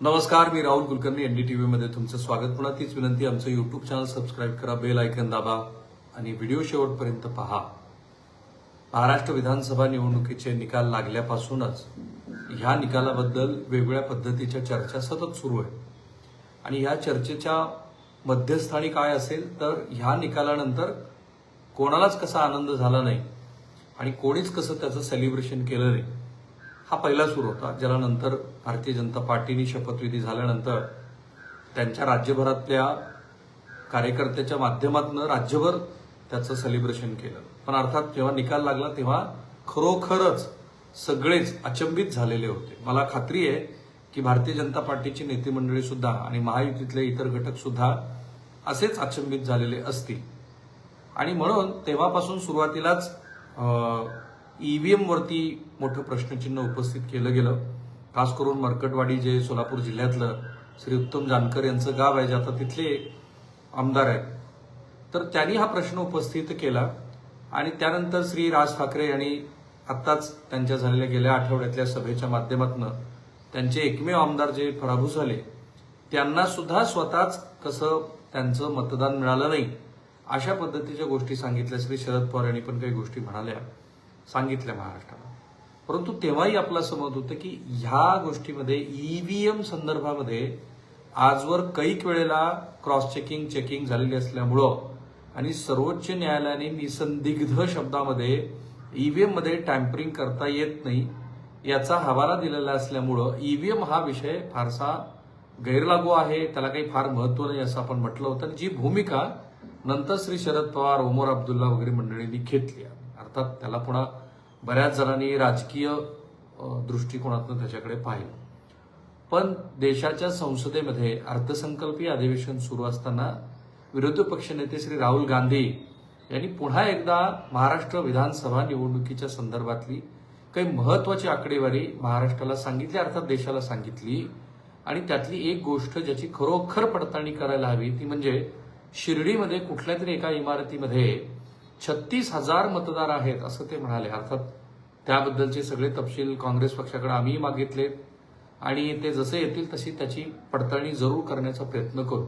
नमस्कार मी राहुल कुलकर्णी एनडीटीव्ही मध्ये तुमचं स्वागत. पुन्हा तीच विनंती आमचं युट्यूब चॅनल सबस्क्राईब करा बेल आयकन दाबा आणि व्हिडिओ शेवटपर्यंत पहा. महाराष्ट्र विधानसभा निवडणुकीचे निकाल लागल्यापासूनच ह्या निकालाबद्दल वेगवेगळ्या पद्धतीच्या चर्चा सतत सुरू आहे. आणि ह्या चर्चेच्या मध्यस्थानी काय असेल तर ह्या निकालानंतर कोणालाच कसा आनंद झाला नाही आणि कोणीच कसं त्याचं सेलिब्रेशन केलं नाही हा पहिला सूर होता ज्याला नंतर भारतीय जनता पार्टीने शपथविधी झाल्यानंतर त्यांच्या राज्यभरातल्या कार्यकर्त्याच्या माध्यमातून राज्यभर त्याचं सेलिब्रेशन केलं. पण अर्थात जेव्हा निकाल लागला तेव्हा खरोखरच सगळेच अचंबित झालेले होते. मला खात्री आहे की भारतीय जनता पार्टीची नेतेमंडळी सुद्धा आणि महायुतीतले इतर घटक सुद्धा असेच अचंबित झालेले असतील. आणि म्हणून तेव्हापासून सुरुवातीलाच ई व्ही एमवरती मोठं प्रश्नचिन्ह उपस्थित केलं गेलं. खास करून मरकटवाडी जे सोलापूर जिल्ह्यातलं श्री उत्तम जानकर यांचं गाव आहे जे आता तिथले आमदार आहेत. तर त्यांनी हा प्रश्न उपस्थित केला आणि त्यानंतर श्री राज ठाकरे यांनी आत्ताच त्यांच्या झालेल्या गेल्या आठवड्यातल्या सभेच्या माध्यमातून त्यांचे एकमेव आमदार जे पराभूत झाले त्यांना सुद्धा स्वतःच कसं त्यांचं मतदान मिळालं नाही अशा पद्धतीच्या गोष्टी सांगितल्या श्री शरद पवार यांनी पण काही गोष्टी म्हणाल्या. सांगितल्या महाराष्ट्राला. परंतु तेव्हाही आपलं समज होतं की ह्या गोष्टीमध्ये ईव्हीएम संदर्भामध्ये आजवर कैक वेळेला क्रॉस चेकिंग चेकिंग झालेली असल्यामुळं आणि सर्वोच्च न्यायालयाने निसंदिग्ध शब्दामध्ये ईव्हीएममध्ये टॅम्परिंग करता येत नाही याचा हवाला दिलेला असल्यामुळं ईव्हीएम हा विषय फारसा गैरलागू आहे त्याला काही फार महत्त्व नाही असं आपण म्हटलं होतं. आणि जी भूमिका नंतर श्री शरद पवार ओमर अब्दुल्ला वगैरे मंडळींनी घेतली शकतात त्याला पुन्हा बऱ्याच जणांनी राजकीय दृष्टिकोनातून त्याच्याकडे पाहिलं. पण देशाच्या संसदेमध्ये अर्थसंकल्पीय अधिवेशन सुरू असताना विरोधी पक्षनेते श्री राहुल गांधी यांनी पुन्हा एकदा महाराष्ट्र विधानसभा निवडणुकीच्या संदर्भातली काही महत्वाची आकडेवारी महाराष्ट्राला सांगितली अर्थात देशाला सांगितली आणि त्यातली एक गोष्ट ज्याची खरोखर पडताळणी करायला हवी ती म्हणजे शिर्डीमध्ये कुठल्या तरी एका इमारतीमध्ये छत्तीस हजार मतदार आहेत असं ते म्हणाले. अर्थात त्याबद्दलचे सगळे तपशील काँग्रेस पक्षाकडे आम्ही मागितले आणि ते जसे येतील तशी त्याची पडताळणी जरूर करण्याचा प्रयत्न करू.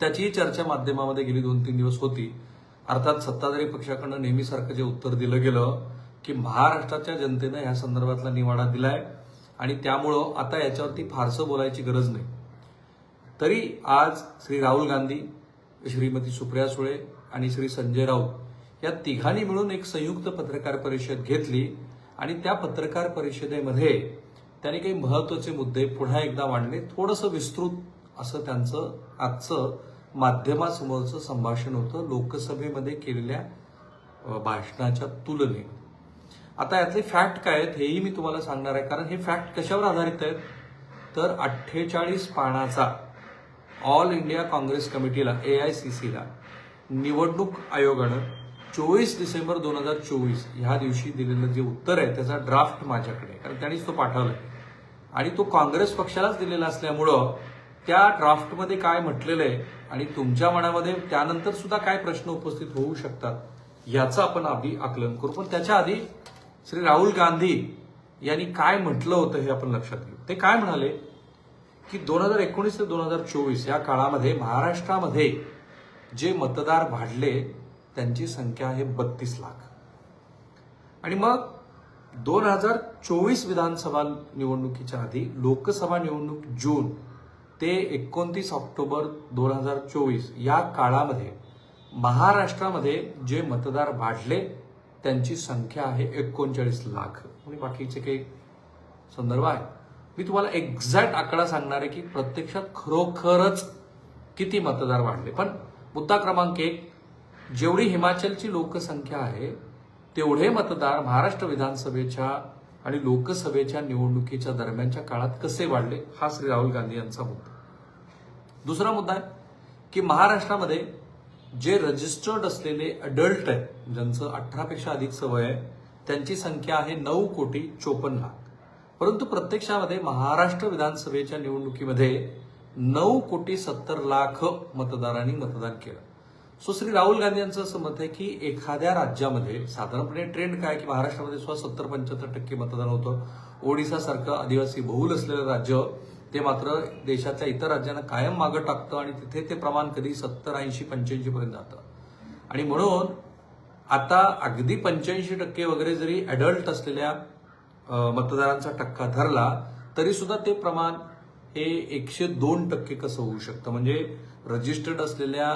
त्याचीही चर्चा माध्यमामध्ये गेली दोन तीन दिवस होती. अर्थात सत्ताधारी पक्षाकडनं नेहमीसारखं जे उत्तर दिलं गेलं की महाराष्ट्राच्या जनतेनं या संदर्भातला निवाडा दिलाय आणि त्यामुळं आता याच्यावरती फारसं बोलायची गरज नाही. तरी आज श्री राहुल गांधी श्रीमती सुप्रिया सुळे आणि श्री संजय राऊत या तिघांनी मिळून एक संयुक्त पत्रकार परिषद घेतली आणि त्या पत्रकार परिषदेमध्ये त्यांनी काही महत्त्वाचे मुद्दे पुन्हा एकदा मांडले. थोडंसं विस्तृत असं त्यांचं आजचं माध्यमासमोरचं संभाषण होतं. लोकसभेमध्ये केलेल्या भाषणाच्या तुलनेत. आता यातले फॅक्ट काय आहेत हेही मी तुम्हाला सांगणार आहे. कारण हे फॅक्ट कशावर आधारित आहेत? तर अठ्ठेचाळीस पानाचा ऑल इंडिया काँग्रेस कमिटीला ए आय सी सीला निवडणूक आयोगानं चोवीस डिसेंबर दोन हजार चोवीस ह्या दिवशी दिलेलं जे उत्तर आहे त्याचा ड्राफ्ट माझ्याकडे कारण त्यांनीच तो पाठवलाय. आणि तो काँग्रेस पक्षालाच दिलेला असल्यामुळं त्या ड्राफ्टमध्ये काय म्हटलेलं आहे आणि तुमच्या मनामध्ये त्यानंतर सुद्धा काय प्रश्न उपस्थित होऊ शकतात याचं आपण आधी आकलन करू. पण त्याच्या आधी श्री राहुल गांधी यांनी काय म्हटलं होतं हे आपण लक्षात घेऊ. ते काय म्हणाले? की दोन हजार एकोणीस ते दोन हजार चोवीस या काळामध्ये महाराष्ट्रामध्ये जे मतदार वाढले त्यांची संख्या आहे बत्तीस लाख. आणि मग दोन हजार चोवीस विधानसभा निवडणुकीच्या आधी लोकसभा निवडणूक जून ते एकोणतीस ऑक्टोबर दोन हजार चोवीस या काळामध्ये महाराष्ट्रामध्ये जे मतदार वाढले त्यांची संख्या आहे एकोणचाळीस लाख. आणि बाकीचे काही संदर्भ आहे मी तुम्हाला एक्झॅक्ट आकडा सांगणार आहे की प्रत्यक्षात खरोखरच किती मतदार वाढले. पण मुद्दा क्रमांक एक जेवढी हिमाचलची लोकसंख्या आहे तेवढे मतदार महाराष्ट्र विधानसभेच्या आणि लोकसभेच्या निवडणुकीच्या दरम्यानच्या काळात कसे वाढले हा श्री राहुल गांधी यांचा मुद्दा. दुसरा मुद्दा आहे की महाराष्ट्रामध्ये जे रजिस्टर्ड असलेले अडल्ट आहेत ज्यांचं अठरापेक्षा अधिक सवय आहे त्यांची संख्या आहे नऊ कोटी चोपन्न लाख. परंतु प्रत्यक्षामध्ये महाराष्ट्र विधानसभेच्या निवडणुकीमध्ये नऊ कोटी सत्तर लाख मतदारांनी मतदान केलं. सो श्री राहुल गांधी यांचं असं मत आहे की एखाद्या राज्यामध्ये साधारणपणे ट्रेंड काय की महाराष्ट्रामध्ये सुद्धा सत्तर पंच्याहत्तर टक्के मतदान होतं. ओडिसासारखं आदिवासी बहुल असलेलं राज्य ते मात्र देशातल्या इतर राज्यांना कायम मागं टाकतं आणि तिथे ते प्रमाण कधी सत्तर ऐंशी पंच्याऐंशी पर्यंत जातं. आणि म्हणून आता अगदी पंच्याऐंशी टक्के वगैरे जरी अडल्ट असलेल्या मतदारांचा टक्का धरला तरी सुद्धा ते प्रमाण हे एकशे दोन टक्के कसं होऊ शकतं? म्हणजे रजिस्टर्ड असलेल्या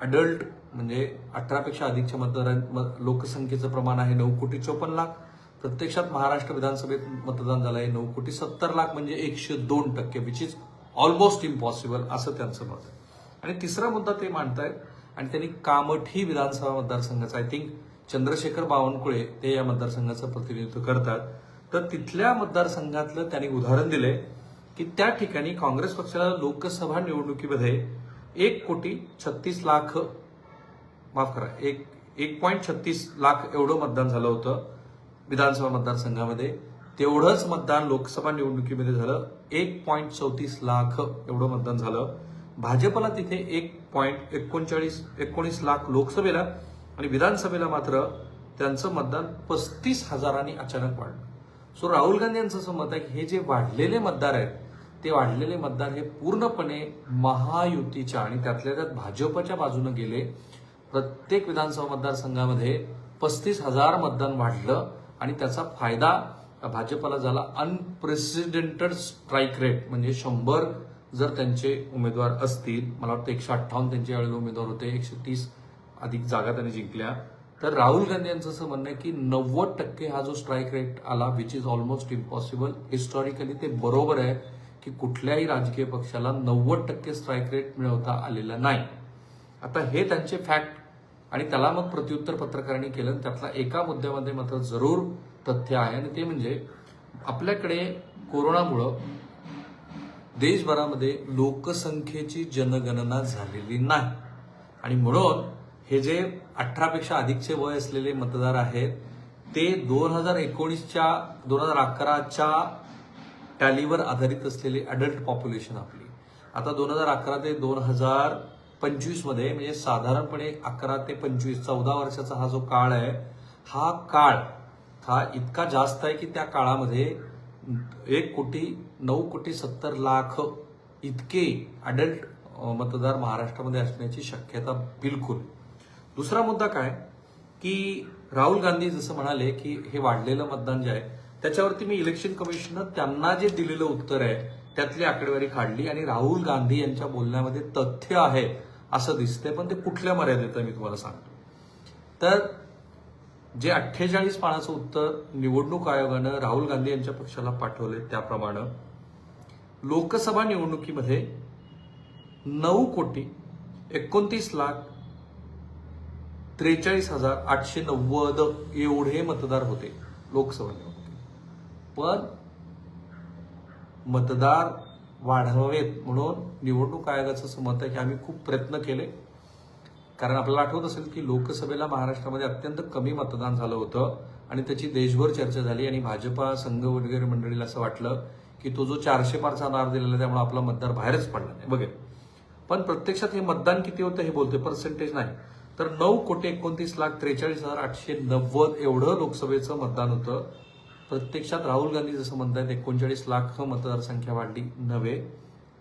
अडल्ट म्हणजे अठरापेक्षा अधिकच्या मतदारां लोकसंख्येचं प्रमाण आहे नऊ कोटी चोपन्न लाख. प्रत्यक्षात महाराष्ट्र विधानसभेत मतदान झालं आहे नऊ कोटी सत्तर लाख म्हणजे एकशे दोन टक्के विच इज ऑलमोस्ट इम्पॉसिबल असं त्यांचं मत आहे. आणि तिसरा मुद्दा ते मांडतायत आणि त्यांनी कामठी विधानसभा मतदारसंघाचा आय थिंक चंद्रशेखर बावनकुळे ते या मतदारसंघाचं प्रतिनिधित्व करतात. तर तिथल्या मतदारसंघातलं त्यांनी उदाहरण दिलंय. की त्या ठिकाणी काँग्रेस पक्षाला लोकसभा निवडणुकीमध्ये एक कोटी छत्तीस लाख माफ करा एक एक पॉईंट छत्तीस लाख एवढं मतदान झालं होतं विधानसभा मतदारसंघामध्ये. तेवढंच मतदान लोकसभा निवडणुकीमध्ये झालं. एक पॉईंट चौतीस लाख एवढं मतदान झालं. भाजपला तिथे एक पॉईंट एकोणचाळीस एकोणीस लाख लोकसभेला आणि विधानसभेला मात्र त्यांचं मतदान पस्तीस हजारांनी अचानक वाढलं. सो राहुल गांधी यांचं असं मत आहे की हे जे वाढलेले मतदार आहेत ते वाढलेले मतदार हे पूर्णपणे महायुतीच्या आणि त्यातल्या त्यात भाजपच्या बाजूने गेले. प्रत्येक विधानसभा मतदारसंघामध्ये पस्तीस हजार मतदान वाढलं आणि त्याचा फायदा भाजपला झाला अनप्रेसिडेंटेड स्ट्राईक रेट म्हणजे शंभर जर त्यांचे उमेदवार असतील मला वाटतं एकशे अठ्ठावन्न त्यांच्या वेळेला उमेदवार होते एकशे तीस अधिक जागा त्यांनी जिंकल्या. तर राहुल गांधी यांचं असं म्हणणं आहे की नव्वद टक्के हा जो स्ट्राईक रेट आला which is almost impossible historically ते बरोबर आहे. की कुठल्याही राजकीय पक्षाला नव्वद टक्के स्ट्राईक रेट मिळवता आलेला नाही. आता हे त्यांचे फॅक्ट आणि त्याला मग प्रत्युत्तर पत्रकारांनी केलं त्यातला एका मुद्द्यामध्ये मात्र जरूर तथ्य आहे आणि ते म्हणजे आपल्याकडे कोरोनामुळं देशभरामध्ये लोकसंख्येची जनगणना झालेली नाही. आणि म्हणून हे जे अठरापेक्षा अधिकचे वय असलेले मतदार आहेत ते दोन हजार एकोणीसच्या दोन हजार अकराच्या टॅलीवर आधारित असलेले अडल्ट पॉप्युलेशन आपली. आता दोन हजार अकरा ते दोन हजार पंचवीसमध्ये म्हणजे साधारणपणे अकरा ते पंचवीस चौदा वर्षाचा हा जो काळ आहे हा काळ हा इतका जास्त आहे की त्या काळामध्ये एक कोटी नऊ कोटी सत्तर लाख इतके अडल्ट मतदार महाराष्ट्रामध्ये असण्याची शक्यता बिलकुल. दुसरा मुद्दा काय? की राहुल गांधी जसं म्हणाले की हे वाढलेलं मतदान जे आहे त्याच्यावरती मी इलेक्शन कमिशननं त्यांना जे दिलेलं उत्तर आहे त्यातली आकडेवारी काढली आणि राहुल गांधी यांच्या बोलण्यामध्ये तथ्य आहे असं दिसतंय पण ते कुठल्या मर्यादेत मी तुम्हाला सांगतो. तर जे अठ्ठेचाळीस पानाचं उत्तर निवडणूक आयोगानं राहुल गांधी यांच्या पक्षाला पाठवले त्याप्रमाणे लोकसभा निवडणुकीमध्ये नऊ कोटी एकोणतीस लाख त्रेचाळीस हजार आठशे नव्वद एवढे मतदार होते लोकसभा पण मतदार वाढवावेत म्हणून निवडणूक आयोगाचं असं मत आहे की आम्ही खूप प्रयत्न केले. कारण आपल्याला आठवत असेल की लोकसभेला महाराष्ट्रामध्ये अत्यंत कमी मतदान झालं होतं आणि त्याची देशभर चर्चा झाली आणि भाजपा संघ वगैरे मंडळीला असं वाटलं की तो जो चारशे पारचा नार दिलेला त्यामुळे आपला मतदार बाहेरच पडला नाही वगैरे पण प्रत्यक्षात हे मतदान किती होतं हे बोलते पर्सेंटेज नाही. तर नऊ कोटी एकोणतीस लाख त्रेचाळीस हजार आठशे नव्वद एवढं लोकसभेचं मतदान होतं. प्रत्यक्षात राहुल गांधी जसं म्हणतात एकोणचाळीस लाख मतदारसंख्या वाढली नव्हे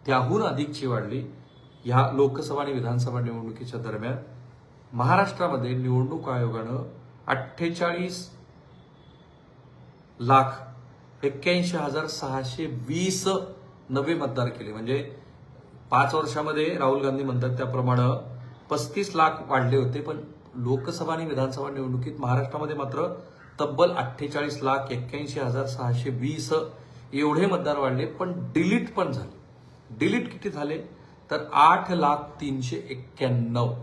त्याहून अधिकची वाढली ह्या लोकसभा आणि विधानसभा निवडणुकीच्या दरम्यान. महाराष्ट्रामध्ये निवडणूक आयोगानं अठ्ठेचाळीस लाख एक्क्याऐंशी हजार सहाशे वीस नवे मतदार केले. म्हणजे पाच वर्षामध्ये राहुल गांधी म्हणतात त्याप्रमाणे पस्तीस लाख वाढले होते पण लोकसभा आणि विधानसभा निवडणुकीत महाराष्ट्रामध्ये मात्र तब्बल अठ्ठेचाळीस लाख एक्क्याऐंशी हजार सहाशे वीस एवढे मतदार वाढले पण डिलीट पण झाले. डिलीट किती झाले? तर आठ लाख तीनशे एक्क्याण्णव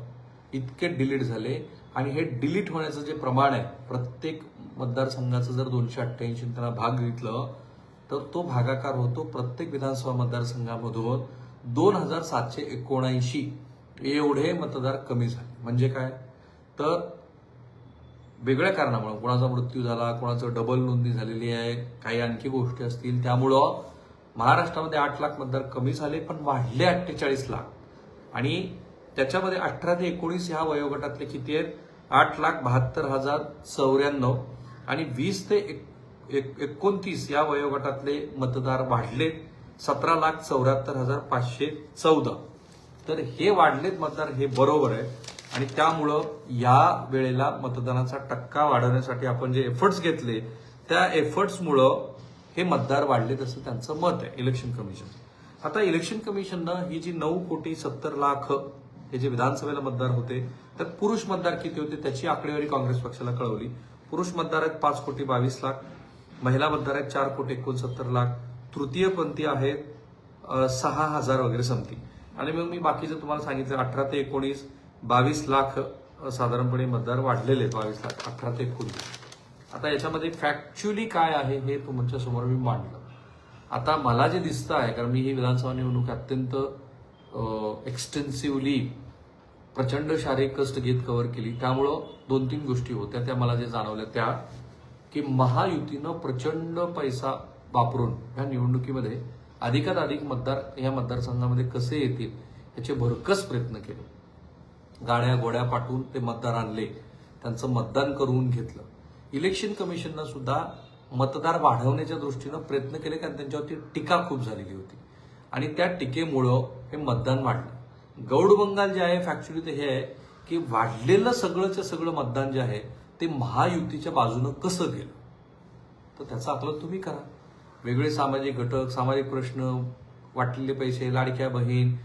इतके डिलीट झाले. आणि हे डिलीट होण्याचं जे प्रमाण आहे प्रत्येक मतदारसंघाचं जर दोनशे अठ्ठ्याऐंशी त्यांना भाग घेतलं तर तो भागाकार होतो प्रत्येक विधानसभा मतदारसंघामधून दोन हजार सातशे एकोणऐंशी. एवढे मतदार कमी झाले. म्हणजे काय? तर वेगळ्या कारणामुळे कोणाचा मृत्यू झाला कोणाचं डबल नोंदणी झालेली आहे काही आणखी गोष्टी असतील त्यामुळं महाराष्ट्रामध्ये आठ लाख मतदार कमी झाले पण वाढले अठ्ठेचाळीस लाख. आणि त्याच्यामध्ये अठरा ते एकोणीस ह्या वयोगटातले किती आहेत? आठ लाख बहात्तर हजार चौऱ्याण्णव. आणि वीस ते एक- एक- एकोणतीस या वयोगटातले मतदार वाढले सतरा लाख चौऱ्याहत्तर हजार पाचशे चौदा. तर हे वाढलेत मतदार हे बरोबर आहे. आणि त्यामुळं या वेळेला मतदानाचा टक्का वाढवण्यासाठी आपण जे एफर्ट्स घेतले त्या एफर्ट्समुळं हे मतदार वाढले तसं त्यांचं मत आहे इलेक्शन कमिशन आता इलेक्शन कमिशननं ही जी नऊ कोटी सत्तर लाख हे जे विधानसभेला मतदार होते तर पुरुष मतदार किती होते त्याची आकडेवारी काँग्रेस पक्षाला कळवली. पुरुष मतदार आहेत पाच कोटी बावीस लाख महिला मतदार आहेत चार कोटी एकोणसत्तर लाख तृतीयपंथी आहेत सहा हजार वगैरे समथिंग. आणि मग मी बाकीचं तुम्हाला सांगितलं अठरा ते एकोणीस बावीस लाख साधारणपणे मतदार वाढलेले आहेत बावीस लाख अठरा ते एकोणीस. आता याच्यामध्ये फॅक्च्युअली काय आहे हे तुमच्यासमोर मी मांडलं. आता मला जे दिसतं आहे कारण मी ही विधानसभा निवडणूक अत्यंत एक्सटेन्सिव्हली प्रचंड शारीरिक कष्ट घेत कव्हर केली. त्यामुळं दोन तीन गोष्टी होत्या त्या मला जे जाणवल्या त्या की महायुतीनं प्रचंड पैसा वापरून ह्या निवडणुकीमध्ये अधिकात अधिक मतदार या मतदारसंघामध्ये कसे येतील याचे भरकस प्रयत्न केले. गाड्या गोड्या पाठवून ते मतदार आणले. त्यांचं मतदान करून घेतलं. इलेक्शन कमिशननं सुद्धा मतदार वाढवण्याच्या दृष्टीनं प्रयत्न केले कारण त्यांच्यावरती टीका खूप झालेली होती. आणि त्या टीकेमुळं हे मतदान वाढलं. गौड बंगाल जे आहे फॅक्च्युली ते हे आहे की वाढलेलं सगळंचं सगळं मतदान जे आहे ते महायुतीच्या बाजूनं कसं गेलं? तर त्याचं आकलन तुम्ही करा. वेगळे सामाजिक घटक सामाजिक प्रश्न वाटलेले पैसे लाडक्या बहीण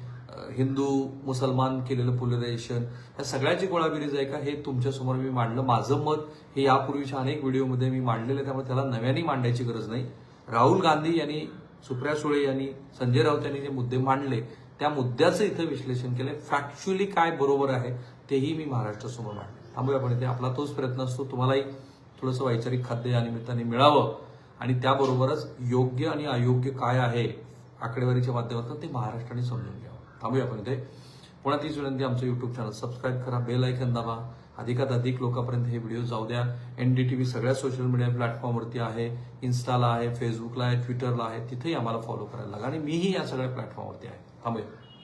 हिंदू मुसलमान केलेलं पोलरायझेशन या सगळ्याची गोळाबिरीज आहे का हे तुमच्यासमोर मी मांडलं. माझं मत हे यापूर्वीच्या अनेक व्हिडिओमध्ये मी मांडलेलं आहे त्यामुळे त्याला नव्याने मांडायची गरज नाही. राहुल गांधी यांनी सुप्रिया सुळे यांनी संजय राऊत यांनी जे मुद्दे मांडले त्या मुद्द्याचं इथं विश्लेषण केलं फॅक्च्युअली काय बरोबर आहे तेही मी महाराष्ट्रासमोर मांडले. थांबूया आपण इथे. आपला तोच प्रयत्न असतो तुम्हालाही थोडंसं वैचारिक खाद्य या निमित्ताने मिळावं. आणि त्याबरोबरच योग्य आणि अयोग्य काय आहे आकडेवारीच्या माध्यमातून ते महाराष्ट्राने समजून घ्यावं. थांबूया आपण इथे पुन्हा तीच विनंती आमचं युट्यूब चॅनल सबस्क्राईब करा बेल ऐकन दाबा. अधिकात अधिक लोकांपर्यंत हे व्हिडिओ जाऊ द्या. एनडीटीव्ही सगळ्या सोशल मीडिया प्लॅटफॉर्मवरती आहे. इन्स्टाला आहे फेसबुकला आहे ट्विटरला आहे. तिथेही आम्हाला फॉलो करायला लागा. आणि मीही या सगळ्या प्लॅटफॉर्मवरती आहे. थांबूया.